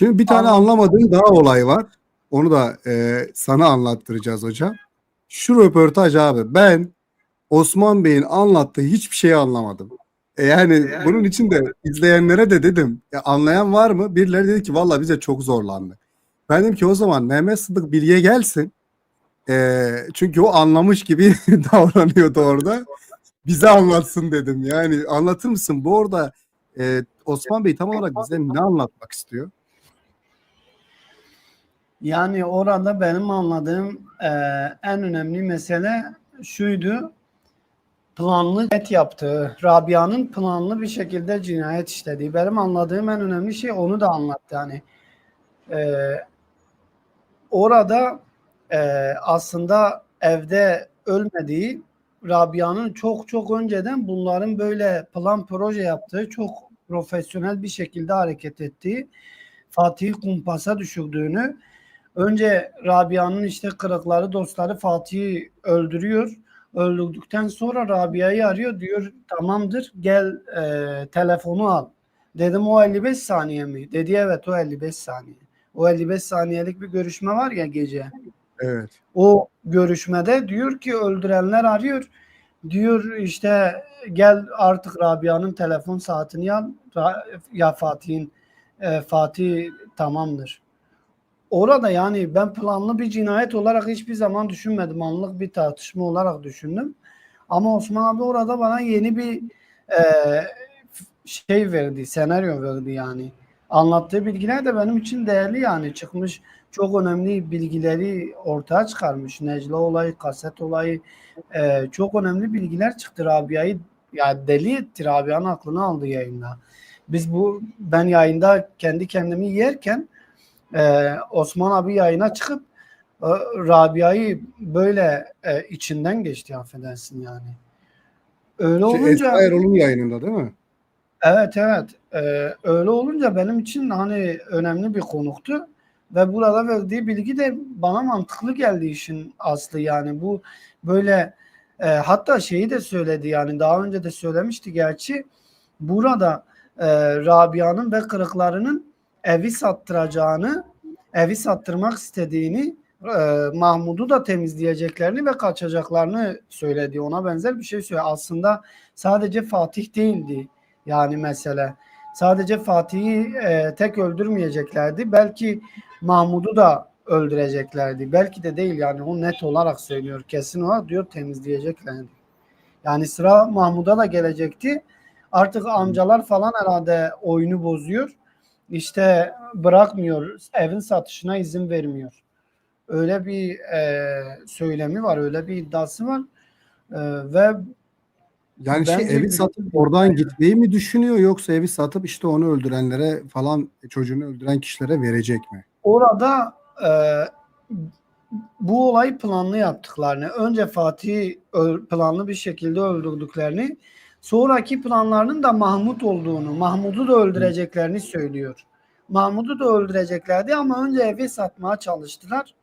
Şimdi bir tane anlamadığım daha olay var. Onu da e, sana anlattıracağız hocam. Şu röportaj abi ben Osman Bey'in anlattığı hiçbir şeyi anlamadım. E yani bunun için de izleyenlere de dedim. Ya anlayan var mı? Birileri dedi ki valla bize çok zorlandı. Ben dedim ki o zaman Mehmet Sıdık Bilge gelsin. E, çünkü o anlamış gibi davranıyordu orada. Bize anlatsın dedim. Yani anlatır mısın? Bu orada e, Osman Bey tam olarak bize ne anlatmak istiyor? Yani orada benim anladığım e, en önemli mesele şuydu. Planlı cinayet yaptığı, Rabia'nın planlı bir şekilde cinayet işlediği. Benim anladığım en önemli şey onu da anlattı. Yani e, orada e, aslında evde ölmediği, Rabia'nın çok çok önceden bunların böyle plan proje yaptığı, çok profesyonel bir şekilde hareket ettiği, Fatih'i kumpasa düşürdüğünü, Önce Rabia'nın işte kırıkları dostları Fatih'i öldürüyor. Öldürdükten sonra Rabia'yı arıyor. Diyor tamamdır gel e, telefonu al. Dedim o 55 saniye mi? Dedi evet o 55 saniye. O 55 saniyelik bir görüşme var ya gece. Evet. O görüşmede diyor ki öldürenler arıyor. Diyor işte gel artık Rabia'nın telefon saatini al. Ya Fatih'in e, Fatih tamamdır. Orada yani ben planlı bir cinayet olarak hiçbir zaman düşünmedim. Anlık bir tartışma olarak düşündüm. Ama Osman abi orada bana yeni bir e, şey verdi, senaryo verdi yani. Anlattığı bilgiler de benim için değerli yani. Çıkmış çok önemli bilgileri ortaya çıkarmış. Necla olayı, kaset olayı e, çok önemli bilgiler çıktı. Rabia'yı ya deli etti. Rabia'nın aklını aldı yayında. Biz bu ben yayında kendi kendimi yerken ee, Osman abi yayına çıkıp e, Rabia'yı böyle e, içinden geçti affedersin yani. Öyle Şey, olunca Esra Erol'un yayınında değil mi? evet evet Ee, öyle olunca benim için hani önemli bir konuktu ve burada verdiği bilgi de bana mantıklı geldi işin aslı yani bu böyle e, hatta şeyi de söyledi yani daha önce de söylemişti gerçi burada e, Rabia'nın ve kırıklarının evi sattıracağını, evi sattırmak istediğini, e, Mahmud'u da temizleyeceklerini ve kaçacaklarını söyledi. Ona benzer bir şey söyledi. Aslında sadece Fatih değildi yani mesele. Sadece Fatih'i e, tek öldürmeyeceklerdi. Belki Mahmud'u da öldüreceklerdi. Belki de değil yani o net olarak söylüyor. Kesin olarak diyor temizleyeceklerdi. Yani sıra Mahmud'a da gelecekti. Artık amcalar falan herhalde oyunu bozuyor işte bırakmıyor, evin satışına izin vermiyor. Öyle bir e, söylemi var, öyle bir iddiası var. E, ve Yani şey evi satıp oradan gitmeyi mi düşünüyor yoksa evi satıp işte onu öldürenlere falan çocuğunu öldüren kişilere verecek mi? orada e, bu olayı planlı yaptıklarını, önce Fatih'i planlı bir şekilde öldürdüklerini, sonraki planlarının da Mahmut olduğunu, Mahmud'u da öldüreceklerini söylüyor. Mahmud'u da öldüreceklerdi ama önce evi satmaya çalıştılar.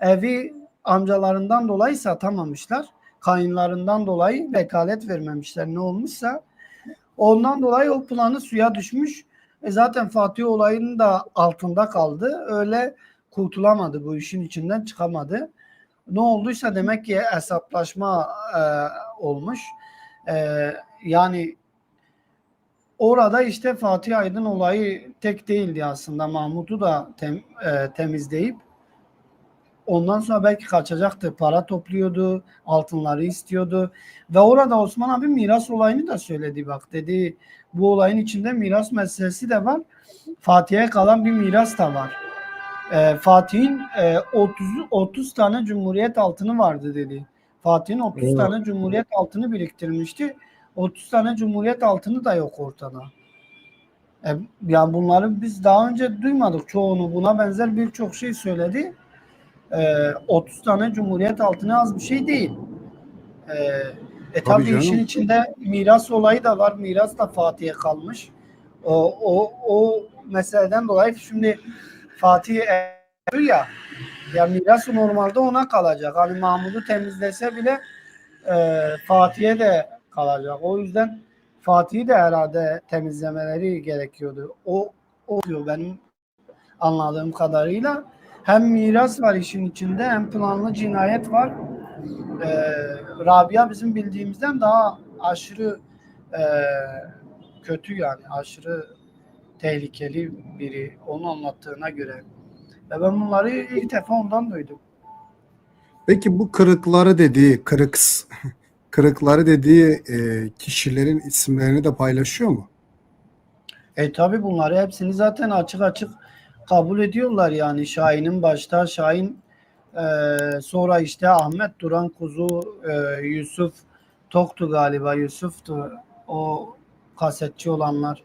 Evi amcalarından dolayı satamamışlar. Kayınlarından dolayı vekalet vermemişler ne olmuşsa. Ondan dolayı o planı suya düşmüş. E zaten Fatih olayının da altında kaldı. Öyle kurtulamadı bu işin içinden çıkamadı. Ne olduysa demek ki hesaplaşma e, olmuş. E, yani orada işte Fatih Aydın olayı tek değildi aslında. Mahmut'u da tem, e, temizleyip ondan sonra belki kaçacaktı. Para topluyordu, altınları istiyordu. Ve orada Osman abi miras olayını da söyledi bak. Dedi bu olayın içinde miras meselesi de var. Fatih'e kalan bir miras da var. Ee, Fatih'in e, 30 30 tane cumhuriyet altını vardı dedi. Fatih'in 30 Evet. tane cumhuriyet altını biriktirmişti. 30 tane cumhuriyet altını da yok ortada. E, yani bunları biz daha önce duymadık çoğunu. Buna benzer birçok şey söyledi. E, 30 tane cumhuriyet altını az bir şey değil. E, e tabii canım. işin içinde miras olayı da var. Miras da Fatih'e kalmış. O, o, o meseleden dolayı şimdi Fatih evli ya ya miras normalde ona kalacak. Hani Mahmud'u temizlese bile e, Fatih'e de kalacak. O yüzden Fatih'i de herhalde temizlemeleri gerekiyordu. O o diyor benim anladığım kadarıyla. Hem miras var işin içinde hem planlı cinayet var. Ee, Rabia bizim bildiğimizden daha aşırı e, kötü yani aşırı tehlikeli biri onu anlattığına göre. Ve ben bunları ilk defa ondan duydum. Peki bu kırıkları dediği, kırıks, kırıkları dediği e, kişilerin isimlerini de paylaşıyor mu? E tabi bunları hepsini zaten açık açık kabul ediyorlar yani. Şahin'in başta Şahin e, sonra işte Ahmet Duran Kuzu e, Yusuf Toktu galiba Yusuf'tu o kasetçi olanlar.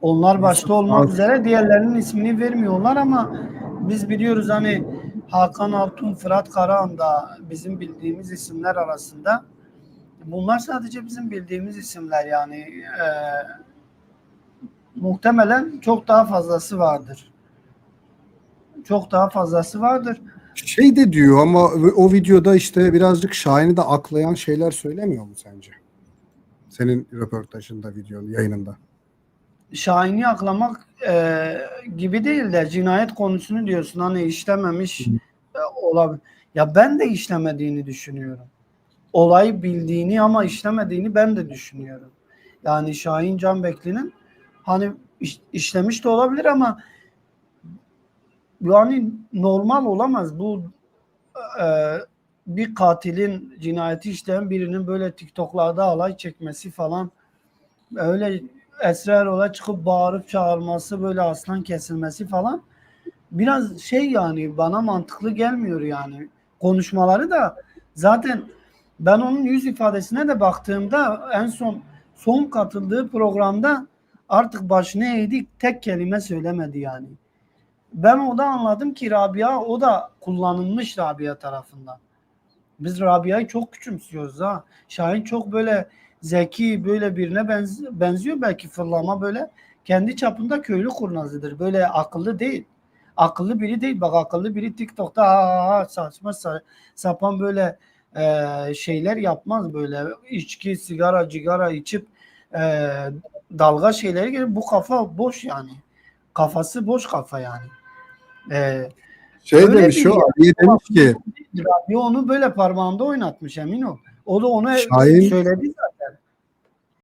Onlar başta olmak Ak- üzere diğerlerinin ismini vermiyorlar ama biz biliyoruz hani Hakan Altun, Fırat Karahan da bizim bildiğimiz isimler arasında bunlar sadece bizim bildiğimiz isimler yani e, muhtemelen çok daha fazlası vardır. Çok daha fazlası vardır. Şey de diyor ama o videoda işte birazcık Şahin'i de aklayan şeyler söylemiyor mu sence? Senin röportajında, videonun, yayınında. Şahin'i aklamak e, gibi değil de cinayet konusunu diyorsun hani işlememiş e, olabilir. Ya ben de işlemediğini düşünüyorum. Olayı bildiğini ama işlemediğini ben de düşünüyorum. Yani Şahin Canbekli'nin hani iş- işlemiş de olabilir ama yani normal olamaz. Bu e, bir katilin cinayeti işleyen birinin böyle TikTok'larda alay çekmesi falan öyle Esra Erol'a çıkıp bağırıp çağırması böyle aslan kesilmesi falan biraz şey yani bana mantıklı gelmiyor yani. Konuşmaları da zaten ben onun yüz ifadesine de baktığımda en son son katıldığı programda artık başını eğdik tek kelime söylemedi yani. Ben o da anladım ki Rabia o da kullanılmış Rabia tarafından. Biz Rabia'yı çok küçümsüyoruz ha. Şahin çok böyle zeki böyle birine benz- benziyor belki fırlama böyle. Kendi çapında köylü kurnazıdır. Böyle akıllı değil. Akıllı biri değil. Bak akıllı biri TikTok'ta ha, ha, saçma sa- sapan böyle e, şeyler yapmaz böyle. içki, sigara, cigara içip e, dalga şeyleri gelir. Bu kafa boş yani. Kafası boş kafa yani. E, Şey demiş o Ali'ye demiş ki Rabia onu böyle parmağında oynatmış emin ol. O da onu Şahin- söyledi zaten.